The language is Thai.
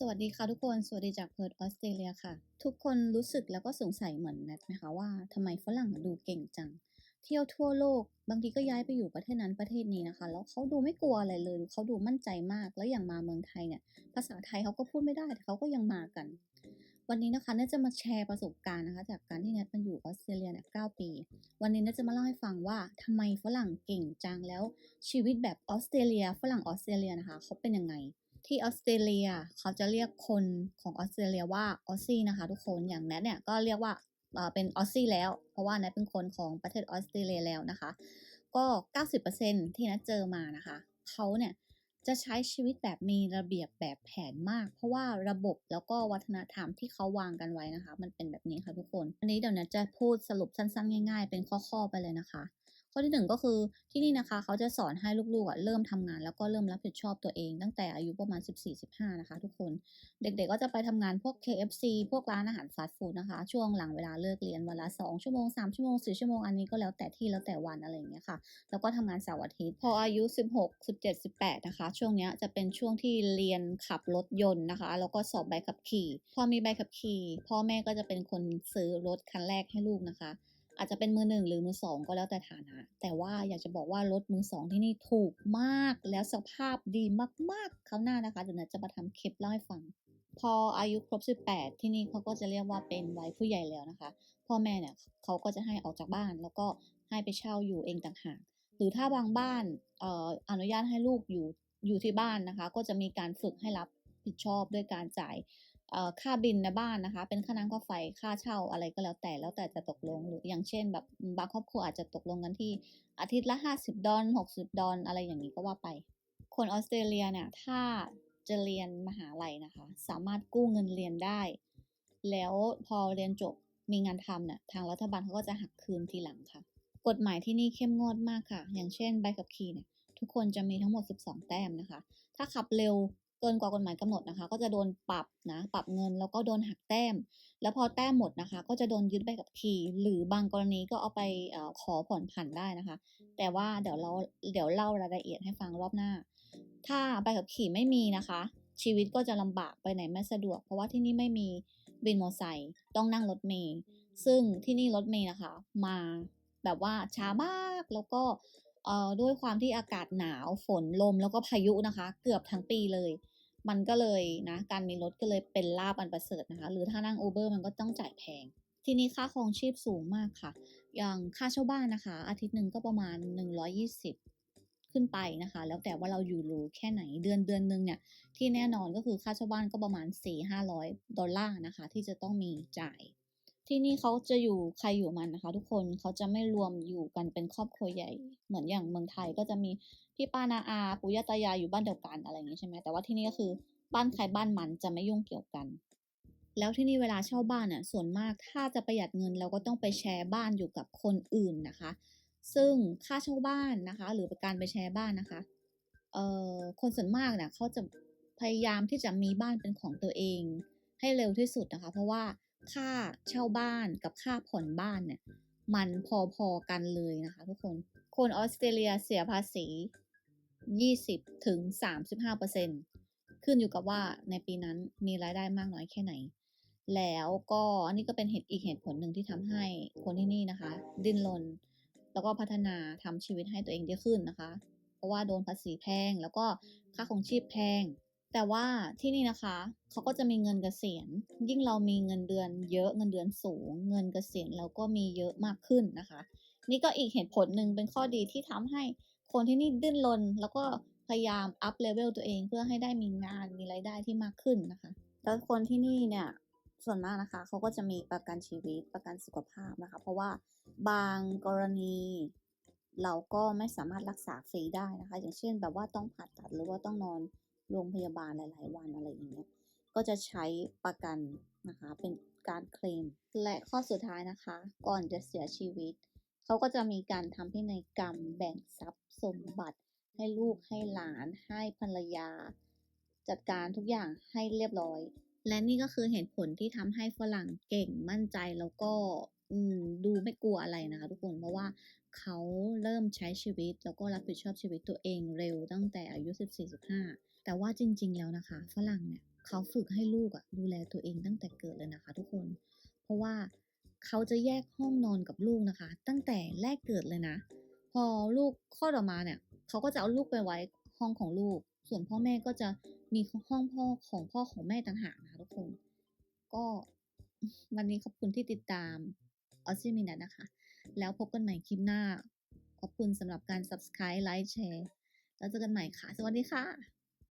สวัสดีค่ะทุกคน สวัสดีจากเพิร์ธออสเตรเลียค่ะ ทุกคนรู้สึกแล้วก็สงสัยเหมือนแนทไหมคะว่าทำไมฝรั่งดูเก่งจัง เที่ยวทั่วโลก บางทีก็ย้ายไปอยู่ประเทศนั้นประเทศนี้นะคะ แล้วเขาดูไม่กลัวอะไรเลยเขาดูมั่นใจมาก แล้วอย่างมาเมืองไทยเนี่ย ภาษาไทยเขาก็พูดไม่ได้แต่เขาก็ยังมากัน วันนี้นะคะเนทจะมาแชร์ประสบการณ์นะคะ จากการที่เนทมาอยู่ออสเตรเลียเนี่ยเปี วันนี้เนทจะมาเล่าให้ฟังว่าทำไมฝรั่งเก่งจังแล้วชีวิตแบบออสเตรเลีย ฝรั่งออสเตรเลียนะคะเขาเป็นยังไง ที่ออสเตรเลียเขาจะเรียกคนของออสเตรเลียว่าออสซี่นะคะ ทุกคนอย่างแนทเนี่ยก็เรียกว่าเป็นออสซี่แล้ว เพราะว่าแนทเป็นคนของประเทศออสเตรเลียแล้วนะคะ ก็ 90%ที่แนทเจอมานะคะเขาเนี่ยจะใช้ชีวิตแบบมีระเบียบแบบแผนมาก เพราะว่าระบบแล้วก็วัฒนธรรมที่เขาวางกันไว้นะคะ มันเป็นแบบนี้ค่ะทุกคน อันนี้เดี๋ยวแนทจะพูดสรุปสั้นๆ ง่ายๆ เป็นข้อๆไปเลยนะคะ ข้อที่หนึ่งก็คือที่นี่นะคะเขาจะสอนให้ลูกๆเริ่มทำงาน แล้วก็เริ่มรับผิดชอบตัวเอง ตั้งแต่อายุประมาณ 14-15 นะคะ ทุกคนเด็กๆก็จะไปทำงานพวก KFC พวกร้านอาหารฟาสต์ฟู้ดนะคะ ช่วงหลังเวลาเลิกเรียนวันละ2ชั่วโมง 3 ชั่วโมง 4 ชั่วโมง อันนี้ก็แล้วแต่ที่แล้วแต่วันอะไรอย่างเงี้ยค่ะ แล้วก็ทำงานเสาร์อาทิตย์ พออายุ 16 17 18 นะคะ ช่วงเนี้ยจะเป็นช่วงที่เรียนขับรถยนต์นะคะ แล้วก็สอบใบขับขี่ พอมีใบขับขี่ พ่อแม่ก็จะเป็นคนซื้อรถคันแรกให้ลูกนะคะ อาจจะเป็นมือหนึ่งหรือมือสองก็แล้วแต่ฐานะ แต่ว่าอยากจะบอกว่ารถมือสองที่นี่ถูกมากแล้วสภาพดีมากๆเขาวหน้านะคะเดี๋ยวนยจะมาทำคลิปเล่าให้ฟัง พออายุครบ 18 ที่นี่เขาก็จะเรียกว่าเป็นวัยผู้ใหญ่แล้วนะคะ พ่อแม่เนี่ยเขาก็จะให้ออกจากบ้านแล้วก็ให้ไปเช่าอยู่เองต่างหากหรือถ้าบางบ้านเอ่ออนุญาตให้ลูกอยู่อยู่ที่บ้านนะคะ ก็จะมีการฝึกให้รับผิดชอบด้วยการจ่าย ค่าบินในบ้านนะคะ เป็นค่าน้ำค่าไฟค่าเช่าอะไรก็แล้วแต่แล้วแต่จะตกลงหรืออย่างเช่น แบบบางครอบครัวอาจจะตกลงกันที่อาทิตย์ละ50ดอล60ดอลอะไรอย่างนี้ก็ว่าไป คนออสเตรเลียเนี่ยถ้าจะเรียนมหาลัยนะคะ สามารถกู้เงินเรียนได้ แล้วพอเรียนจบมีงานทำเนี่ยทางรัฐบาลเขาก็จะหักคืนทีหลังค่ะ กฎหมายที่นี่เข้มงวดมากค่ะ อย่างเช่นใบขับขี่เนี่ยทุกคนจะมีทั้งหมด 12 แต้มนะคะ ถ้าขับเร็ว เกินกว่ากฎหมายกำหนดนะคะ ก็จะโดนปรับนะปรับเงินแล้วก็โดนหักแต้ม แล้วพอแต้มหมดนะคะ ก็จะโดนยึดใบขับขี่หรือบางกรณีก็เอาไปอขอผ่อนผันได้นะคะ แต่ว่าเดี๋ยวเราเดี๋ยวเล่ารายละเอียดให้ฟังรอบหน้า ถ้าใบขับขี่ไม่มีนะคะ ชีวิตก็จะลำบากไปไหนไม่สะดวก เพราะว่าที่นี่ไม่มีบินมอเตอร์ไซค์ต้องนั่งรถเมล์ซึ่งที่นี่รถเมล์นะคะ มาแบบว่าช้ามากแล้วก็ ด้วยความที่อากาศหนาวฝนลมแล้วก็พายุนะคะ เกือบทั้งปีเลย มันก็เลยนะการมีรถก็เลยเป็นลาบอันประเสริฐนะคะ หรือถ้านั่ง Uber มันก็ต้องจ่ายแพง ที่นี่ค่าครองชีพสูงมากค่ะ อย่างค่าเช่าบ้านนะคะ อาทิตย์หนึ่งก็ประมาณ 120 ขึ้นไปนะคะ แล้วแต่ว่าเราอยู่รู้แค่ไหนเดือนเดือนหนึ่งเนี่ยที่แน่นอนก็คือค่าเช่าบ้านก็ประมาณ 4-500 ดอลลาร์นะคะ ที่จะต้องมีจ่าย ที่นี่เขาจะอยู่ใครอยู่มันนะคะ ทุกคนเขาจะไม่รวมอยู่กันเป็นครอบครัวใหญ่ เหมือนอย่างเมืองไทยก็จะมีพี่ป้านาอาปู่ย่าตายายอยู่บ้านเดียวกันอะไรอย่างนี้ใช่ไหมแต่ว่าที่นี่ก็คือบ้านใครบ้านมันจะไม่ยุ่งเกี่ยวกัน แล้วที่นี่เวลาเช่าบ้านน่ะส่วนมากถ้าจะประหยัดเงินเราก็ต้องไปแชร์บ้านอยู่กับคนอื่นนะคะ ซึ่งค่าเช่าบ้านนะคะ หรือการไปแชร์บ้านนะคะเอ่อคนส่วนมากเนี่ยเขาจะพยายามที่จะมีบ้านเป็นของตัวเอง ให้เร็วที่สุดนะคะ เพราะว่า ค่าเช่าบ้านกับค่าผ่อนบ้านเนี่ยมันพอๆกันเลยนะคะทุกคน คนออสเตรเลียเสียภาษี 20ถึง35%ขึ้นอยู่กับว่าในปีนั้นมีรายได้มากน้อยแค่ไหน แล้วก็อันนี้ก็เป็นเหตุอีกเหตุผลหนึ่งที่ทำให้คนที่นี่นะคะ ดิ้นรนแล้วก็พัฒนาทำชีวิตให้ตัวเองดีขึ้นนะคะ เพราะว่าโดนภาษีแพงแล้วก็ค่าของชีพแพง แต่ว่าที่นี่นะคะเขาก็จะมีเงินเกษียณ ยิ่งเรามีเงินเดือนเยอะเงินเดือนสูง เงินเกษียณเราก็มีเยอะมากขึ้นนะคะ นี่ก็อีกเหตุผลหนึ่งเป็นข้อดีที่ทำให้คนที่นี่ดิ้นรนแล้วก็พยายามอัพเลเวลตัวเองเพื่อให้ได้มีงานมีรายได้ที่มากขึ้นนะคะ แล้วคนที่นี่เนี่ยส่วนมากนะคะเขาก็จะมีประกันชีวิตประกันสุขภาพนะคะ เพราะว่าบางกรณีเราก็ไม่สามารถรักษาฟรีได้นะคะ อย่างเช่นแบบว่าต้องผ่าตัดหรือว่าต้องนอน โรงพยาบาลหลาย ๆ วันอะไรอย่างเงี้ยก็จะใช้ประกันนะคะเป็นการเคลมและข้อสุดท้ายนะคะ ก่อนจะเสียชีวิต เขาก็จะมีการทำพินัยกรรมแบ่งทรัพย์สมบัติ ให้ลูกให้หลานให้ภรรยา จัดการทุกอย่างให้เรียบร้อย และนี่ก็คือเหตุผลที่ทำให้ฝรั่งเก่งมั่นใจแล้วก็ อืมดูไม่กลัวอะไรนะคะ ทุกคนเพราะว่าเขาเริ่มใช้ชีวิตแล้วก็รับผิดชอบชีวิตตัวเองเร็วตั้งแต่อายุ 14-15 แต่ว่าจริง ๆ แล้วนะคะ ฝรั่งเนี่ยเขาฝึกให้ลูกอะดูแลตัวเองตั้งแต่เกิดเลยนะคะ ทุกคน เพราะว่าเขาจะแยกห้องนอนกับลูกนะคะ ตั้งแต่แรกเกิดเลยนะ พอลูกคลอดออกมาเนี่ยเขาก็จะเอาลูกไปไว้ห้องของลูก ส่วนพ่อแม่ก็จะมีห้องพ่อของพ่อของแม่ต่างหากนะคะทุกคน ก็วันนี้ขอบคุณที่ติดตาม ออซิมินัทนะคะ แล้วพบกันใหม่คลิปหน้า ขอบคุณสำหรับการ subscribe ไลค์แชร์แล้วเจอกันใหม่ค่ะ สวัสดีค่ะ